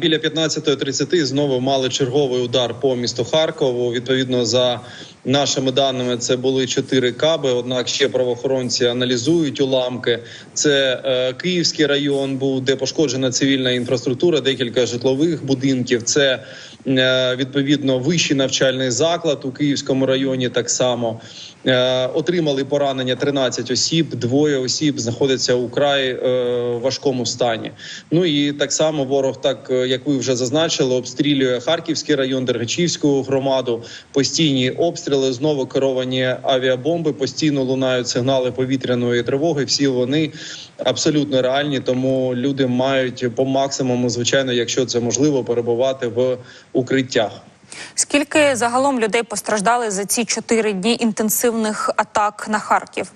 Біля 15.30 знову мали черговий удар по місту Харкову. Відповідно, за нашими даними, це були чотири каби. Однак ще правоохоронці аналізують уламки. Це е, Київський район був, де пошкоджена цивільна інфраструктура, декілька житлових будинків. Це е, відповідно вищий навчальний заклад у Київському районі. Так само е, отримали поранення 13 осіб. Двоє осіб знаходяться у край е, важкому стані. Ну і так само ворог, так е, як ви вже зазначили, обстрілює Харківський район, Дергачівську громаду. Постійні обстріли, знову керовані авіабомби. Постійно лунають сигнали повітряної тривоги. Всі вони абсолютно реальні. Тому люди мають по максимуму, звичайно, якщо це можливо, перебувати в укриттях. Скільки загалом людей постраждали за ці чотири дні інтенсивних атак на Харків?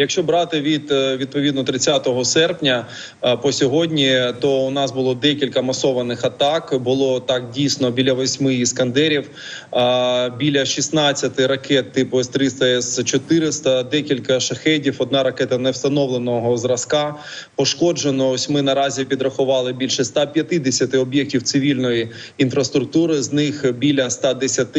Якщо брати від е, відповідно 30 серпня е, по сьогодні, то у нас було декілька масованих атак. Було так дійсно біля восьми іскандерів, е, біля 16 ракет типу С-300, С-400, декілька шахедів, одна ракета невстановленого зразка. Пошкоджено. Ось ми наразі підрахували більше 150 об'єктів цивільної інфраструктури. З них біля 110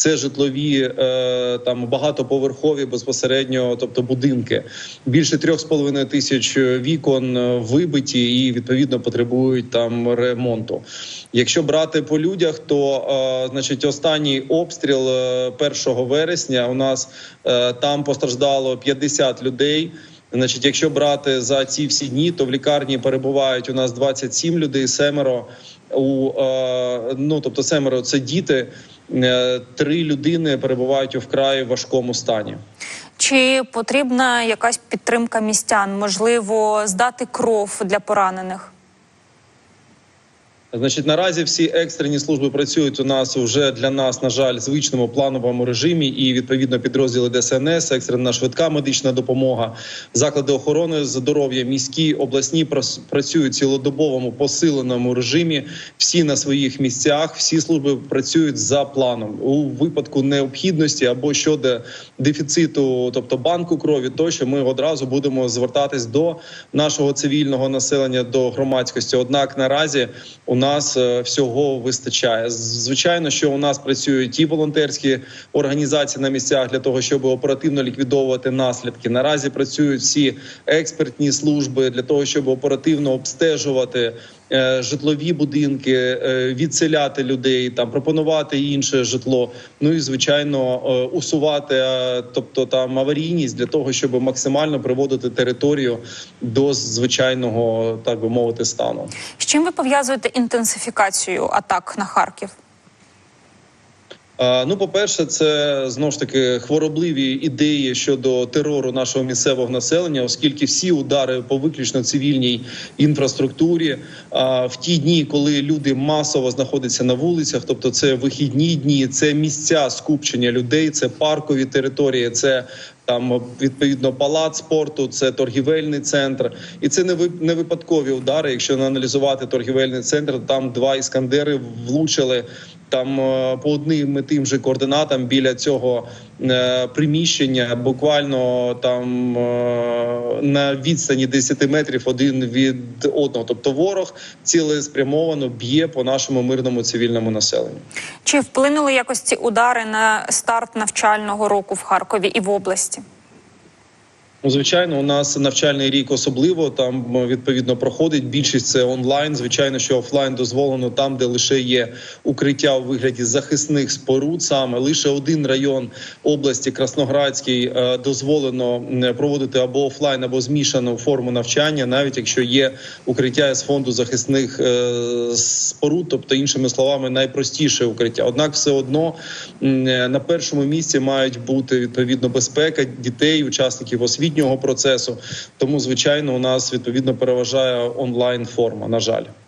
це житлові е, там багатоповерхові безпосередньо, тобто будинки. Більше трьох з половиною тисяч вікон е, вибиті і відповідно потребують там ремонту. Якщо брати по людях, то е, значить останній обстріл е, 1 вересня у нас там постраждало 50 людей. Значить, якщо брати за ці всі дні, то в лікарні перебувають у нас 27 людей, семеро у ну тобто семеро це діти. Е, Три людини перебувають у вкрай важкому стані. Чи потрібна якась підтримка містян? Можливо, здати кров для поранених? Значить, наразі всі екстрені служби працюють у нас вже для нас, на жаль, звичному плановому режимі, і відповідно підрозділи ДСНС, екстрена швидка медична допомога, заклади охорони здоров'я, міські обласні працюють цілодобовому посиленому режимі. Всі на своїх місцях, всі служби працюють за планом у випадку необхідності або щодо дефіциту, тобто банку крові, тощо ми одразу будемо звертатись до нашого цивільного населення, до громадськості. Однак наразі у нас е, всього вистачає. Звичайно, що у нас працюють і волонтерські організації на місцях для того, щоб оперативно ліквідовувати наслідки. Наразі працюють всі експертні служби для того, щоб оперативно обстежувати житлові будинки, е, відселяти людей, там пропонувати інше житло. Ну і звичайно е, усувати, е, тобто там аварійність для того, щоб максимально приводити територію до звичайного, так би мовити, стану. З чим ви пов'язуєте інтенсифікацію атак на Харків? Ну, по-перше, це знову ж таки хворобливі ідеї щодо терору нашого місцевого населення, оскільки всі удари по виключно цивільній інфраструктурі в ті дні, коли люди масово знаходяться на вулицях, тобто це вихідні дні, це місця скупчення людей, це паркові території, це там відповідно палац спорту, це торгівельний центр, і це не випадкові удари. Якщо аналізувати торгівельний центр, там два іскандери влучили там е, по одним і тим же координатам біля цього е, приміщення, буквально там е, на відстані 10 метрів один від одного. Тобто ворог цілеспрямовано б'є по нашому мирному цивільному населенню. Чи вплинули якось ці удари на старт навчального року в Харкові і в області? Ну, звичайно, у нас навчальний рік особливо там відповідно проходить. Більшість це онлайн. Звичайно, що офлайн дозволено там, де лише є укриття у вигляді захисних споруд. Саме лише один район області Красноградський е, дозволено проводити або офлайн, або змішану форму навчання, навіть якщо є укриття з фонду захисних е, споруд, тобто іншими словами, найпростіше укриття. Однак, все одно е, на першому місці мають бути відповідно безпека дітей, учасників освітнього процесу. Тому, звичайно, у нас відповідно переважає онлайн форма. На жаль.